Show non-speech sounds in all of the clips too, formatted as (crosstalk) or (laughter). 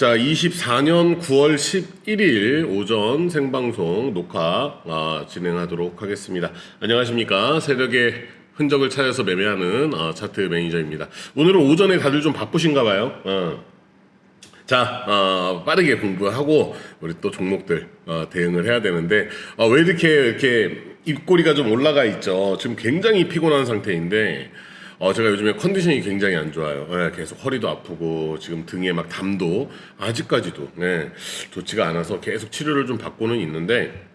자, 24년 9월 11일 오전 생방송 녹화 아, 진행하도록 하겠습니다. 안녕하십니까. 세력의 흔적을 찾아서 매매하는 아, 차트 매니저입니다. 오늘은 오전에 다들 좀 바쁘신가 봐요. 어. 자, 어, 빠르게 공부하고 우리 또 종목들 어, 대응을 해야 되는데 어, 왜 이렇게 이렇게 입꼬리가 좀 올라가 있죠? 지금 굉장히 피곤한 상태인데 어, 제가 요즘에 컨디션이 굉장히 안 좋아요. 예, 계속 허리도 아프고 지금 등에 막 담도 아직까지도 예, 좋지가 않아서 계속 치료를 좀 받고는 있는데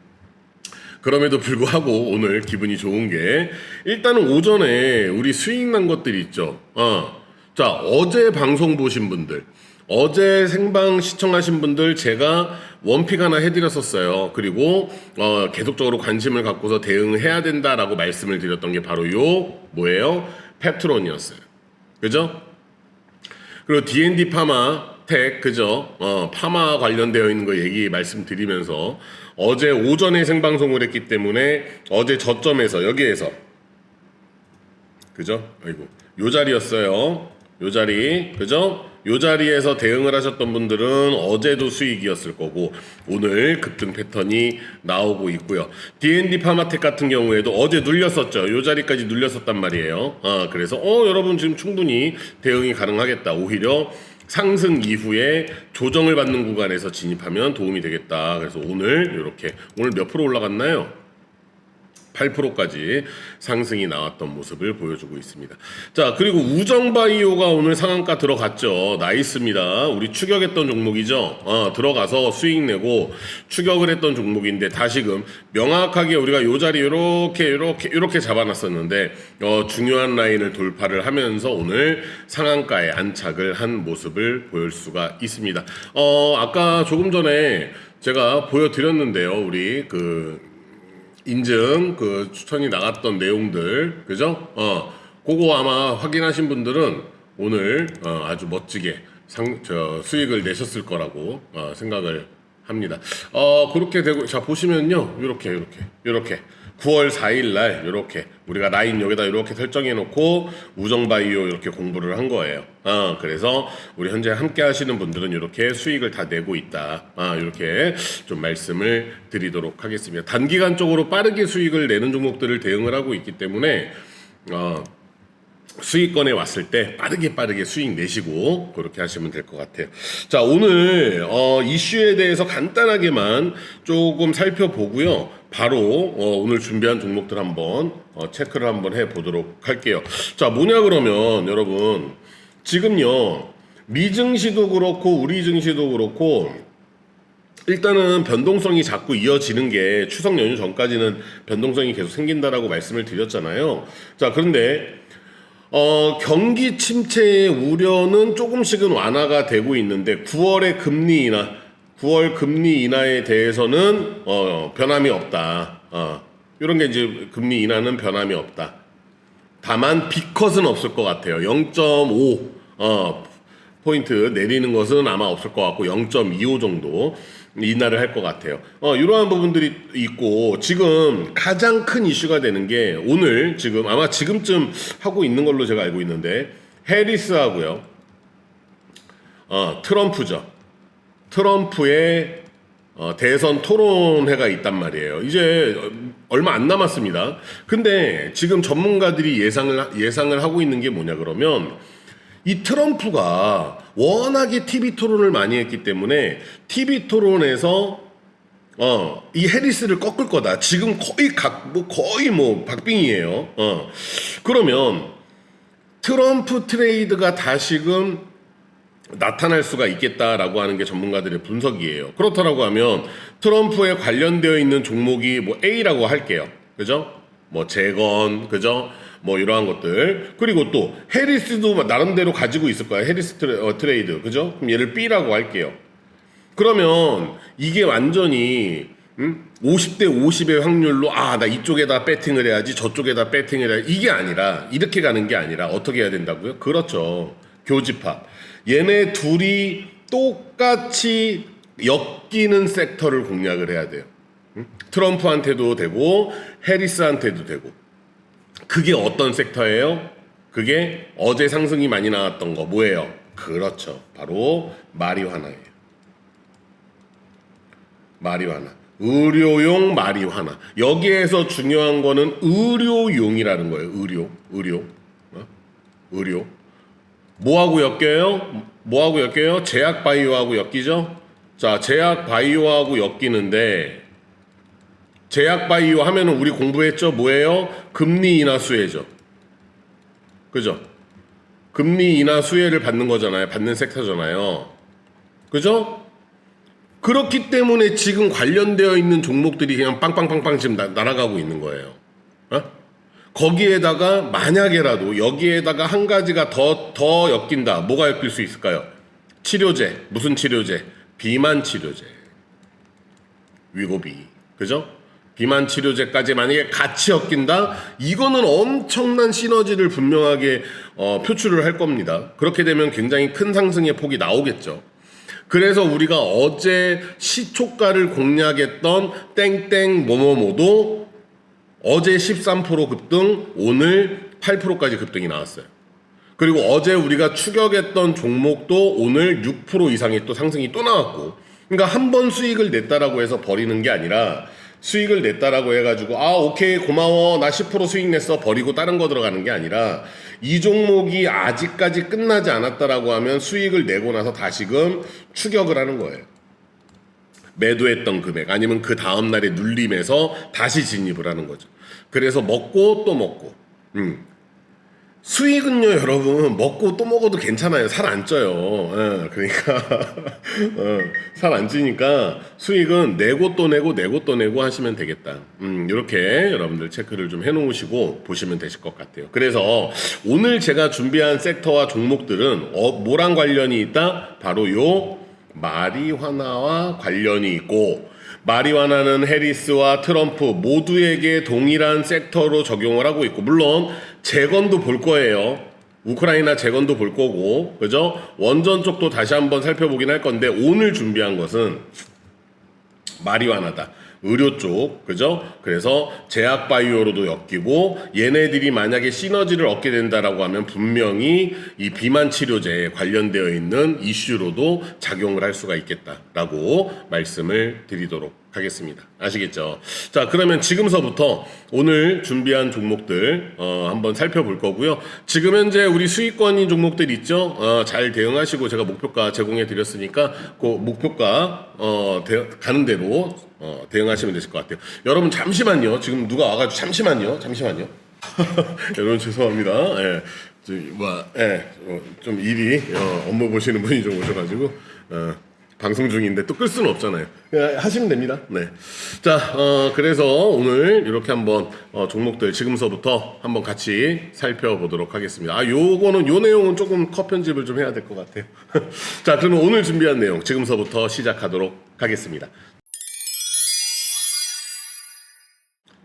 그럼에도 불구하고 오늘 기분이 좋은 게 일단은 오전에 우리 수익 난 것들이 있죠. 어. 자, 어제 방송 보신 분들, 어제 생방 시청하신 분들 제가 원픽 하나 해드렸었어요. 그리고 어, 계속적으로 관심을 갖고서 대응을 해야 된다라고 말씀을 드렸던 게 바로 요 뭐예요? 펩트론이었어요. 그죠? 그리고 D&D 파마 텍 그죠? 어, 파마 관련되어 있는 거 얘기 말씀드리면서 어제 오전에 생방송을 했기 때문에 어제 저점에서 여기에서 그죠? 아이고 요 자리였어요. 요 자리 그죠? 요 자리에서 대응을 하셨던 분들은 어제도 수익이었을 거고 오늘 급등 패턴이 나오고 있고요. D&D 파마텍 같은 경우에도 어제 눌렸었죠. 요 자리까지 눌렸었단 말이에요. 아, 그래서 어 여러분 지금 충분히 대응이 가능하겠다. 오히려 상승 이후에 조정을 받는 구간에서 진입하면 도움이 되겠다. 그래서 오늘 이렇게 오늘 몇 프로 올라갔나요? 8%까지 상승이 나왔던 모습을 보여주고 있습니다. 자, 그리고 우정바이오가 오늘 상한가 들어갔죠. 나이스입니다. 우리 추격했던 종목이죠. 어, 들어가서 수익 내고 추격을 했던 종목인데 다시금 명확하게 우리가 요 자리 요렇게 요렇게 요렇게 잡아놨었는데 어, 중요한 라인을 돌파를 하면서 오늘 상한가에 안착을 한 모습을 보일 수가 있습니다. 어, 아까 조금 전에 제가 보여드렸는데요. 우리 그 인증 그 추천이 나갔던 내용들 그죠? 어 그거 아마 확인하신 분들은 오늘 어, 아주 멋지게 상, 저 수익을 내셨을 거라고 어, 생각을 합니다. 어 그렇게 되고 자 보시면요 이렇게 이렇게 이렇게 9월 4일 날 이렇게 우리가 라인 여기다 이렇게 설정해 놓고 우정 바이오 이렇게 공부를 한 거예요. 어, 그래서 우리 현재 함께 하시는 분들은 이렇게 수익을 다 내고 있다. 아, 이렇게 좀 말씀을 드리도록 하겠습니다. 단기간적으로 빠르게 수익을 내는 종목들을 대응을 하고 있기 때문에 어, 수익권에 왔을 때 빠르게 빠르게 수익 내시고 그렇게 하시면 될 것 같아요. 자 오늘 어, 이슈에 대해서 간단하게만 조금 살펴보고요. 바로 어, 오늘 준비한 종목들 한번 어, 체크를 한번 해보도록 할게요. 자 뭐냐 그러면 여러분 지금요 미증시도 그렇고 우리 증시도 그렇고 일단은 변동성이 자꾸 이어지는 게 추석 연휴 전까지는 변동성이 계속 생긴다라고 말씀을 드렸잖아요. 자 그런데 어, 경기 침체의 우려는 조금씩은 완화가 되고 있는데 9월의 금리 인하, 9월 금리 인하에 대해서는 어, 변함이 없다. 어, 이런 게 이제 금리 인하는 변함이 없다. 다만 B컷은 없을 것 같아요. 0.5 어, 포인트 내리는 것은 아마 없을 것 같고 0.25 정도 인하를 할 것 같아요. 어, 이러한 부분들이 있고 지금 가장 큰 이슈가 되는 게 오늘 지금 아마 지금쯤 하고 있는 걸로 제가 알고 있는데 해리스하고요. 어, 트럼프죠. 트럼프의 어, 대선 토론회가 있단 말이에요. 이제 얼마 안 남았습니다. 근데 지금 전문가들이 예상을 예상을 하고 있는 게 뭐냐 그러면 이 트럼프가 워낙에 TV 토론을 많이 했기 때문에 TV 토론에서 어, 이 해리스를 꺾을 거다. 지금 거의 각, 뭐 거의 뭐 박빙이에요. 어. 그러면 트럼프 트레이드가 다시금 나타날 수가 있겠다라고 하는 게 전문가들의 분석이에요. 그렇다라고 하면 트럼프에 관련되어 있는 종목이 뭐 A라고 할게요. 그죠? 뭐 재건, 그죠? 뭐 이러한 것들. 그리고 또 해리스도 나름대로 가지고 있을 거야. 해리스 트레, 어, 트레이드. 그죠? 그럼 얘를 B라고 할게요. 그러면 이게 완전히 음? 50대 50의 확률로 아 나 이쪽에다 배팅을 해야지 저쪽에다 배팅을 해야지 이게 아니라 이렇게 가는 게 아니라 어떻게 해야 된다고요? 그렇죠 교집합 얘네 둘이 똑같이 엮이는 섹터를 공략을 해야 돼요 음? 트럼프한테도 되고 해리스한테도 되고 그게 어떤 섹터예요? 그게 어제 상승이 많이 나왔던 거 뭐예요? 그렇죠 바로 마리화나예요 마리화나. 의료용 마리화나. 여기에서 중요한 거는 의료용이라는 거예요. 의료. 의료. 어? 의료. 뭐하고 엮여요? 뭐하고 엮여요? 제약 바이오하고 엮이죠? 자, 제약 바이오하고 엮이는데 제약 바이오 하면은 우리 공부했죠? 뭐예요? 금리 인하 수혜죠. 그죠? 금리 인하 수혜를 받는 거잖아요. 받는 섹터잖아요. 그죠? 그렇기 때문에 지금 관련되어 있는 종목들이 그냥 빵빵빵빵 지금 나, 날아가고 있는 거예요. 어? 거기에다가 만약에라도 여기에다가 한 가지가 더, 더 엮인다. 뭐가 엮일 수 있을까요? 치료제. 무슨 치료제? 비만 치료제. 위고비. 그죠? 비만 치료제까지 만약에 같이 엮인다? 이거는 엄청난 시너지를 분명하게 어, 표출을 할 겁니다. 그렇게 되면 굉장히 큰 상승의 폭이 나오겠죠. 그래서 우리가 어제 시초가를 공략했던 땡땡 뭐뭐뭐도 어제 13% 급등, 오늘 8%까지 급등이 나왔어요. 그리고 어제 우리가 추격했던 종목도 오늘 6% 이상의 또 상승이 또 나왔고, 그러니까 한 번 수익을 냈다라고 해서 버리는 게 아니라 수익을 냈다라고 해가지고 아 오케이 고마워 나 10% 수익 냈어 버리고 다른 거 들어가는 게 아니라 이 종목이 아직까지 끝나지 않았다라고 하면 수익을 내고 나서 다시금 추격을 하는 거예요. 매도했던 금액 아니면 그 다음 날에 눌림에서 다시 진입을 하는 거죠. 그래서 먹고 또 먹고. 음. 수익은요, 여러분, 먹고 또 먹어도 괜찮아요. 살 안 쪄요. 예, 그러니까, (laughs) 어, 살안 찌니까 수익은 내고 또 내고 내고 또 내고 하시면 되겠다. 음, 이렇게 여러분들 체크를 좀 해놓으시고 보시면 되실 것 같아요. 그래서 오늘 제가 준비한 섹터와 종목들은 어, 뭐랑 관련이 있다? 바로 요 마리화나와 관련이 있고, 마리화나는 해리스와 트럼프 모두에게 동일한 섹터로 적용을 하고 있고 물론 재건도 볼 거예요. 우크라이나 재건도 볼 거고 그죠? 원전 쪽도 다시 한번 살펴보긴 할 건데 오늘 준비한 것은 마리화나다. 의료 쪽, 그죠? 그래서 제약 바이오로도 엮이고 얘네들이 만약에 시너지를 얻게 된다라고 하면 분명히 이 비만 치료제에 관련되어 있는 이슈로도 작용을 할 수가 있겠다라고 말씀을 드리도록 하겠습니다. 아시겠죠? 자, 그러면 지금서부터 오늘 준비한 종목들 어, 한번 살펴볼 거고요. 지금 현재 우리 수익권인 종목들 있죠? 어, 잘 대응하시고 제가 목표가 제공해 드렸으니까 그 목표가 어, 대, 가는 대로 어, 대응하시면 되실 것 같아요. 여러분 잠시만요. 지금 누가 와가지고 잠시만요. 잠시만요. (laughs) 여러분 죄송합니다. 예. 저기 뭐, 예, 어, 좀 일이 어, 업무 보시는 분이 좀 오셔가지고 어, 방송 중인데 또 끌 수는 없잖아요. 그냥 하시면 됩니다. 네. 자, 어, 그래서 오늘 이렇게 한번 어, 종목들 지금서부터 한번 같이 살펴보도록 하겠습니다. 아, 요거는 요 내용은 조금 컷 편집을 좀 해야 될 것 같아요. (laughs) 자, 그러면 오늘 준비한 내용 지금서부터 시작하도록 하겠습니다.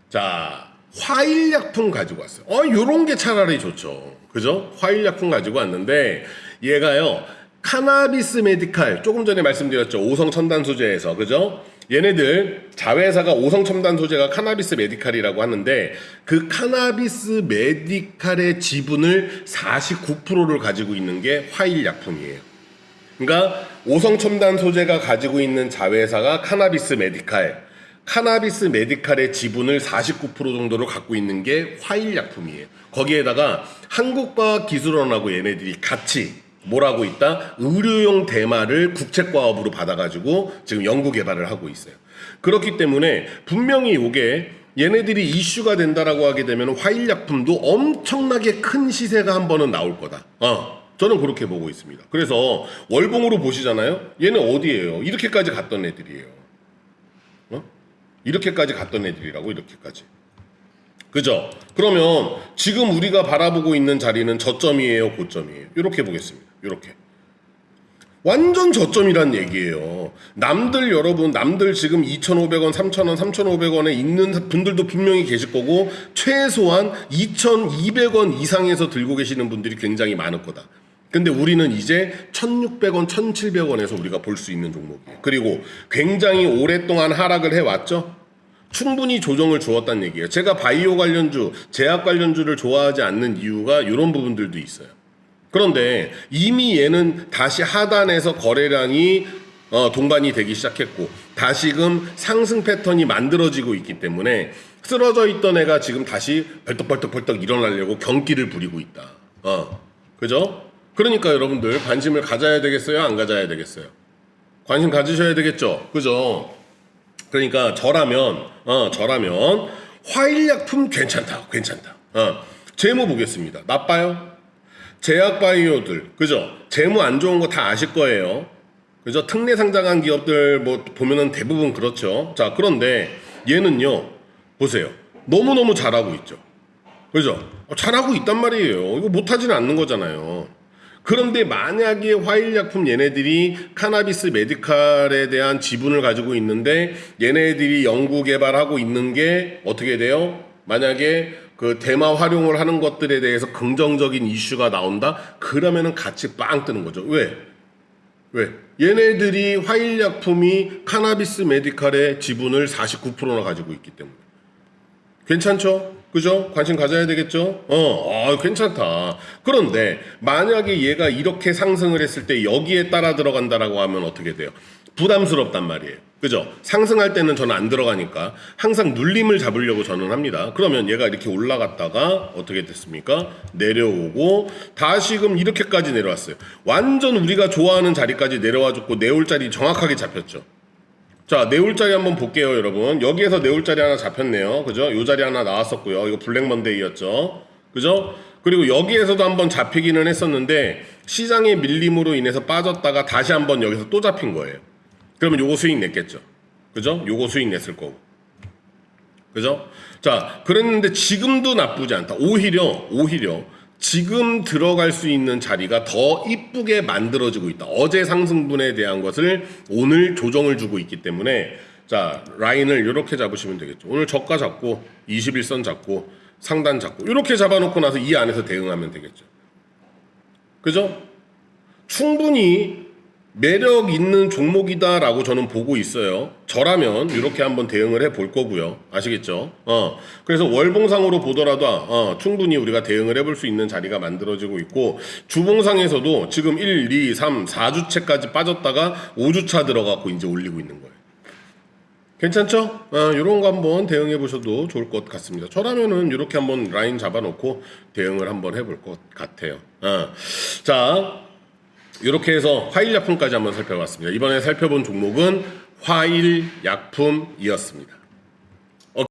자, 화일약품 가지고 왔어요. 어, 요런 게 차라리 좋죠. 그죠? 화일약품 가지고 왔는데, 얘가요, 카나비스 메디칼, 조금 전에 말씀드렸죠. 오성 첨단 소재에서, 그죠? 얘네들, 자회사가 오성 첨단 소재가 카나비스 메디칼이라고 하는데, 그 카나비스 메디칼의 지분을 49%를 가지고 있는 게 화일 약품이에요. 그러니까 오성 첨단 소재가 가지고 있는 자회사가 카나비스 메디칼, 카나비스 메디칼의 지분을 49% 정도를 갖고 있는 게 화일 약품이에요. 거기에다가 한국과학기술원하고 얘네들이 같이 뭐라고 있다? 의료용 대마를 국책과업으로 받아가지고 지금 연구 개발을 하고 있어요. 그렇기 때문에 분명히 이게 얘네들이 이슈가 된다라고 하게 되면 화일약품도 엄청나게 큰 시세가 한 번은 나올 거다. 어. 저는 그렇게 보고 있습니다. 그래서 월봉으로 보시잖아요. 얘는 어디예요? 이렇게까지 갔던 애들이에요. 어? 이렇게까지 갔던 애들이라고 이렇게까지. 그죠? 그러면 지금 우리가 바라보고 있는 자리는 저점이에요, 고점이에요. 이렇게 보겠습니다. 이렇게. 완전 저점이란 얘기예요. 남들 여러분, 남들 지금 2,500원, 3,000원, 3,500원에 있는 분들도 분명히 계실 거고 최소한 2,200원 이상에서 들고 계시는 분들이 굉장히 많을 거다. 근데 우리는 이제 1,600원, 1,700원에서 우리가 볼 수 있는 종목이에요. 그리고 굉장히 오랫동안 하락을 해왔죠? 충분히 조정을 주었다는 얘기예요. 제가 바이오 관련주, 제약 관련주를 좋아하지 않는 이유가 이런 부분들도 있어요. 그런데 이미 얘는 다시 하단에서 거래량이 어, 동반이 되기 시작했고 다시금 상승 패턴이 만들어지고 있기 때문에 쓰러져 있던 애가 지금 다시 벌떡벌떡벌떡 일어나려고 경기를 부리고 있다. 어, 그죠? 그러니까 여러분들 관심을 가져야 되겠어요? 안 가져야 되겠어요? 관심 가지셔야 되겠죠? 그죠? 그러니까 저라면 어 저라면 화일약품 괜찮다 괜찮다 어 재무 보겠습니다 나빠요 제약 바이오들. 그죠? 재무 안 좋은 거 다 아실 거예요. 그죠? 특례 상장한 기업들 뭐 보면은 대부분 그렇죠. 자 그런데 얘는요 보세요. 너무 너무 잘하고 있죠. 그죠? 어, 잘하고 있단 말이에요. 이거 못하지는 않는 거잖아요. 그런데 만약에 화일약품 얘네들이 카나비스 메디칼에 대한 지분을 가지고 있는데 얘네들이 연구 개발하고 있는 게 어떻게 돼요? 만약에 그 대마 활용을 하는 것들에 대해서 긍정적인 이슈가 나온다? 그러면은 같이 빵 뜨는 거죠. 왜? 왜? 얘네들이 화일약품이 카나비스 메디칼의 지분을 49%나 가지고 있기 때문에. 괜찮죠? 그죠? 관심 가져야 되겠죠? 어, 아, 괜찮다. 그런데 만약에 얘가 이렇게 상승을 했을 때 여기에 따라 들어간다라고 하면 어떻게 돼요? 부담스럽단 말이에요. 그죠? 상승할 때는 저는 안 들어가니까 항상 눌림을 잡으려고 저는 합니다. 그러면 얘가 이렇게 올라갔다가 어떻게 됐습니까? 내려오고 다시금 이렇게까지 내려왔어요. 완전 우리가 좋아하는 자리까지 내려와줬고 내올 자리 정확하게 잡혔죠. 자, 내올 자리 한번 볼게요, 여러분. 여기에서 내올 자리 하나 잡혔네요. 그죠? 요 자리 하나 나왔었고요. 이거 블랙 먼데이였죠. 그죠? 그리고 여기에서도 한번 잡히기는 했었는데 시장의 밀림으로 인해서 빠졌다가 다시 한번 여기서 또 잡힌 거예요. 그러면 요거 수익 냈겠죠. 그죠? 요거 수익 냈을 거고. 그죠? 자, 그랬는데 지금도 나쁘지 않다. 오히려, 오히려 지금 들어갈 수 있는 자리가 더 이쁘게 만들어지고 있다. 어제 상승분에 대한 것을 오늘 조정을 주고 있기 때문에 자, 라인을 이렇게 잡으시면 되겠죠. 오늘 저가 잡고 21선 잡고 상단 잡고 이렇게 잡아놓고 나서 이 안에서 대응하면 되겠죠. 그죠? 충분히 매력 있는 종목이다라고 저는 보고 있어요. 저라면 이렇게 한번 대응을 해 볼 거고요. 아시겠죠? 어. 그래서 월봉상으로 보더라도 어, 충분히 우리가 대응을 해볼 수 있는 자리가 만들어지고 있고 주봉상에서도 지금 1, 2, 3, 4주차까지 빠졌다가 5주차 들어가고 이제 올리고 있는 거예요. 괜찮죠? 어, 이런 거 한번 대응해 보셔도 좋을 것 같습니다. 저라면은 이렇게 한번 라인 잡아놓고 대응을 한번 해볼 것 같아요. 어. 자, 이렇게 해서 화일약품까지 한번 살펴봤습니다. 이번에 살펴본 종목은 화일약품이었습니다. 어.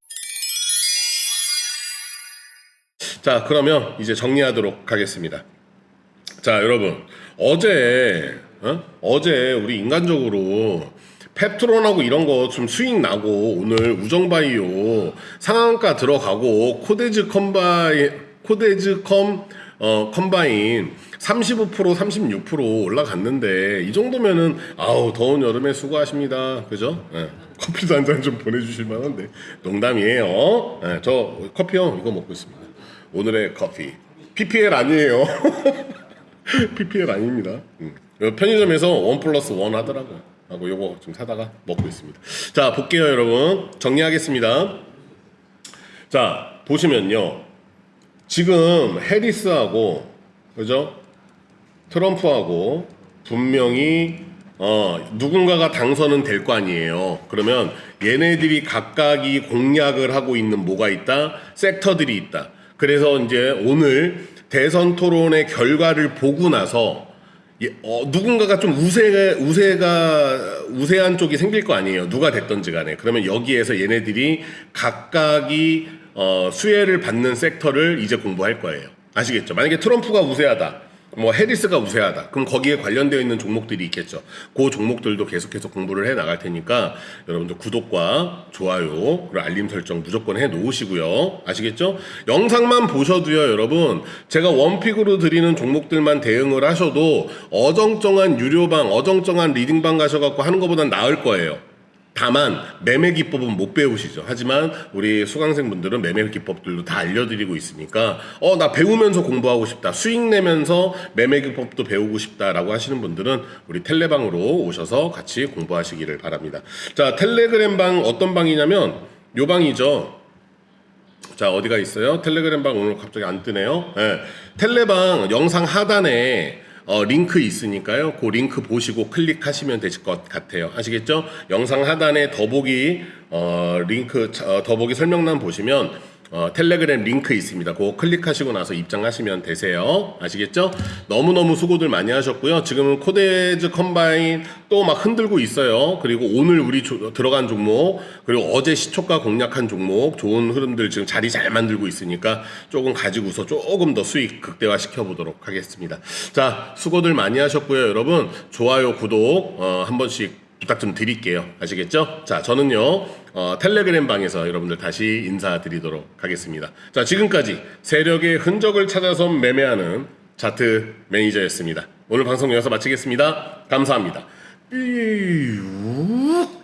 자, 그러면 이제 정리하도록 하겠습니다. 자, 여러분. 어제, 어? 제 우리 인간적으로 펩트론하고 이런 거 좀 수익 나고 오늘 우정바이오 상한가 들어가고 코데즈 컴바이 코데즈 컴 어, 컴바인 35% 36% 올라갔는데 이 정도면은 아우 더운 여름에 수고하십니다. 그죠? 예. 커피도 한 잔 좀 보내주실 만한데 농담이에요. 예, 저 커피요 이거 먹고 있습니다. 오늘의 커피 PPL 아니에요. (laughs) PPL 아닙니다. 음. 요 편의점에서 원 플러스 원 하더라고요. 하고 요거 좀 사다가 먹고 있습니다. 자 볼게요 여러분 정리하겠습니다. 자 보시면요. 지금 해리스하고 그죠? 트럼프하고 분명히 어, 누군가가 당선은 될 거 아니에요. 그러면 얘네들이 각각이 공약을 하고 있는 뭐가 있다? 섹터들이 있다. 그래서 이제 오늘 대선 토론의 결과를 보고 나서 예, 어, 누군가가 좀 우세, 우세가, 우세한 쪽이 생길 거 아니에요. 누가 됐던지 간에. 그러면 여기에서 얘네들이 각각이 어, 수혜를 받는 섹터를 이제 공부할 거예요. 아시겠죠? 만약에 트럼프가 우세하다. 뭐 해리스가 우세하다. 그럼 거기에 관련되어 있는 종목들이 있겠죠. 그 종목들도 계속해서 공부를 해 나갈 테니까 여러분들 구독과 좋아요 그리고 알림 설정 무조건 해 놓으시고요. 아시겠죠? 영상만 보셔도요, 여러분. 제가 원픽으로 드리는 종목들만 대응을 하셔도 어정쩡한 유료방, 어정쩡한 리딩방 가셔갖고 하는 것보단 나을 거예요. 다만 매매 기법은 못 배우시죠. 하지만 우리 수강생분들은 매매 기법들도 다 알려드리고 있으니까 어 나 배우면서 공부하고 싶다. 수익 내면서 매매 기법도 배우고 싶다라고 하시는 분들은 우리 텔레방으로 오셔서 같이 공부하시기를 바랍니다. 자 텔레그램 방 어떤 방이냐면 요 방이죠. 자 어디가 있어요? 텔레그램 방 오늘 갑자기 안 뜨네요. 예. 텔레방 영상 하단에 어, 링크 있으니까요. 그 링크 보시고 클릭하시면 되실 것 같아요. 아시겠죠? 영상 하단에 더보기 어, 링크 차- 어, 더보기 설명란 보시면 어, 텔레그램 링크 있습니다. 그거 클릭하시고 나서 입장하시면 되세요. 아시겠죠? 너무너무 수고들 많이 하셨고요. 지금은 코데즈 컴바인 또 막 흔들고 있어요. 그리고 오늘 우리 조- 들어간 종목, 그리고 어제 시초가 공략한 종목, 좋은 흐름들 지금 자리 잘 만들고 있으니까 조금 가지고서 조금 더 수익 극대화 시켜보도록 하겠습니다. 자, 수고들 많이 하셨고요. 여러분, 좋아요, 구독, 어, 한 번씩 부탁 좀 드릴게요. 아시겠죠? 자, 저는요, 어, 텔레그램 방에서 여러분들 다시 인사드리도록 하겠습니다. 자, 지금까지 세력의 흔적을 찾아서 매매하는 차트 매니저였습니다. 오늘 방송 여기서 마치겠습니다. 감사합니다. 삐우.